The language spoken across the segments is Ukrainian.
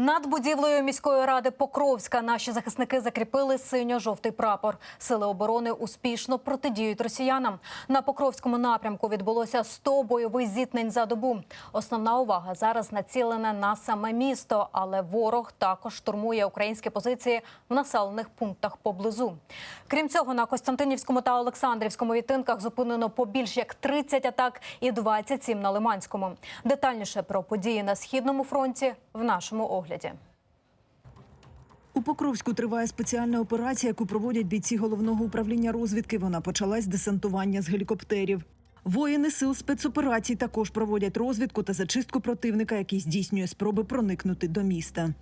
Над будівлею міської ради Покровська наші захисники закріпили синьо-жовтий прапор. Сили оборони успішно протидіють росіянам. На Покровському напрямку відбулося 100 бойових зіткнень за добу. Основна увага зараз націлена на саме місто, але ворог також штурмує українські позиції в населених пунктах поблизу. Крім цього, на Костянтинівському та Олександрівському відтинках зупинено по більш як 30 атак і 27 на Лиманському. Детальніше про події на східному фронті в нашому огляді. У Покровську триває спеціальна операція, яку проводять бійці головного управління розвідки. Вона почалась десантування з гелікоптерів. Воїни сил спецоперацій також проводять розвідку та зачистку противника, який здійснює спроби проникнути до міста.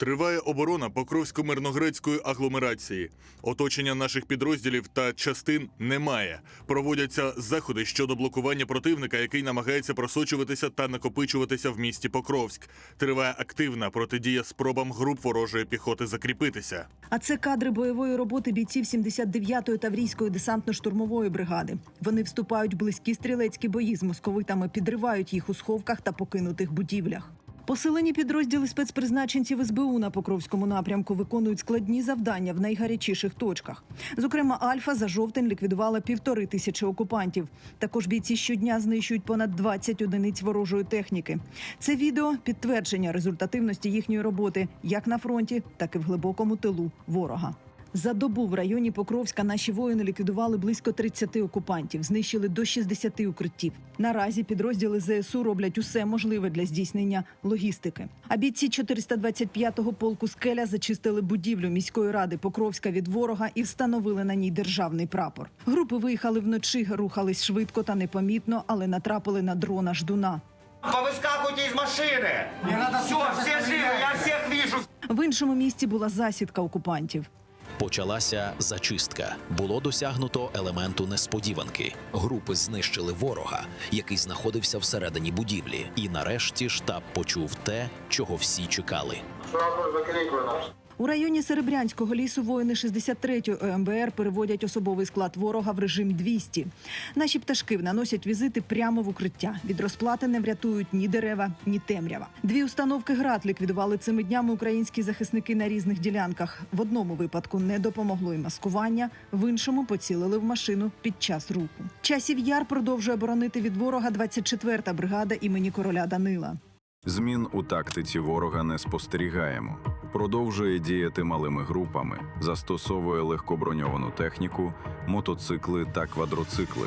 Триває оборона Покровсько-мирногрецької агломерації. Оточення наших підрозділів та частин немає. Проводяться заходи щодо блокування противника, який намагається просочуватися та накопичуватися в місті Покровськ. Триває активна протидія спробам груп ворожої піхоти закріпитися. А це кадри бойової роботи бійців 79-ї Таврійської десантно-штурмової бригади. Вони вступають в близькі стрілецькі бої з московитами, підривають їх у сховках та покинутих будівлях. Посилені підрозділи спецпризначенців СБУ на Покровському напрямку виконують складні завдання в найгарячіших точках. Зокрема, Альфа за жовтень ліквідувала півтори тисячі окупантів. Також бійці щодня знищують понад 20 одиниць ворожої техніки. Це відео підтвердження результативності їхньої роботи як на фронті, так і в глибокому тилу ворога. За добу в районі Покровська наші воїни ліквідували близько 30 окупантів, знищили до 60 укриттів. Наразі підрозділи ЗСУ роблять усе можливе для здійснення логістики. А бійці 425-го полку скеля зачистили будівлю міської ради Покровська від ворога і встановили на ній державний прапор. Групи виїхали вночі, рухались швидко та непомітно, але натрапили на дрона ждуна. Повыскакивайте из машины! Не надо Все, все живы, я всех вижу! В іншому місці була засідка окупантів. Почалася зачистка. Було досягнуто елементу несподіванки. Групи знищили ворога, який знаходився всередині будівлі. І нарешті штаб почув те, чого всі чекали. Закрикиваю нас. У районі Серебрянського лісу воїни 63-ї ОМБР переводять особовий склад ворога в режим 200. Наші пташки наносять візити прямо в укриття. Від розплати не врятують ні дерева, ні темрява. Дві установки град ліквідували цими днями українські захисники на різних ділянках. В одному випадку не допомогло й маскування, в іншому поцілили в машину під час руху. Часів яр продовжує боронити від ворога 24-та бригада імені короля Данила. Змін у тактиці ворога не спостерігаємо. Продовжує діяти малими групами, застосовує легкоброньовану техніку, мотоцикли та квадроцикли.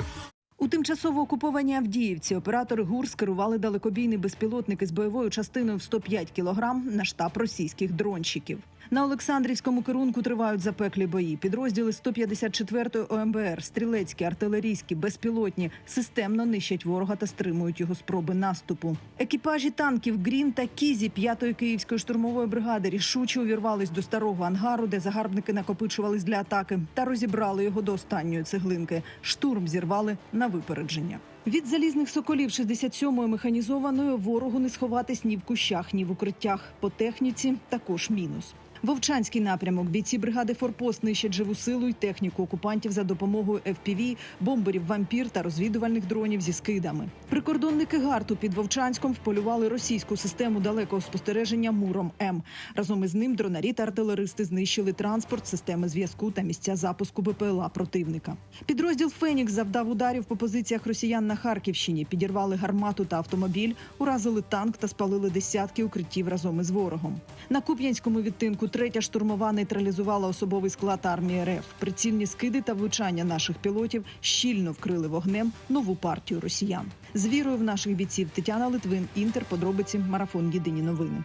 У тимчасово окупованій Авдіївці оператори ГУР скерували далекобійний безпілотник із бойовою частиною в 105 кілограм на штаб російських дронщиків. На Олександрівському керунку тривають запеклі бої. Підрозділи 154-ї ОМБР, стрілецькі, артилерійські, безпілотні системно нищать ворога та стримують його спроби наступу. Екіпажі танків Грін та Кізі 5-ї київської штурмової бригади рішуче увірвались до старого ангару, де загарбники накопичувались для атаки, та розібрали його до останньої цеглинки. Штурм зірвали на випередження. Від залізних соколів 67-ї механізованої ворогу не сховатись ні в кущах, ні в укриттях. По техніці також мінус. Вовчанський напрямок бійці бригади Форпост нищать живу силу й техніку окупантів за допомогою FPV, бомберів вампір та розвідувальних дронів зі скидами. Прикордонники гарту під Вовчанськом вполювали російську систему далекого спостереження Муром М. Разом із ним дронарі та артилеристи знищили транспорт, системи зв'язку та місця запуску БПЛА противника. Підрозділ Фенікс завдав ударів по позиціях росіян на Харківщині, підірвали гармату та автомобіль, уразили танк та спалили десятки укриттів разом із ворогом. На Куп'янському відтинку третя штурмова нейтралізувала особовий склад армії РФ. Прицільні скиди та влучання наших пілотів щільно вкрили вогнем нову партію росіян. З вірою в наших бійців Тетяна Литвин, Інтер, подробиці, марафон Єдині новини.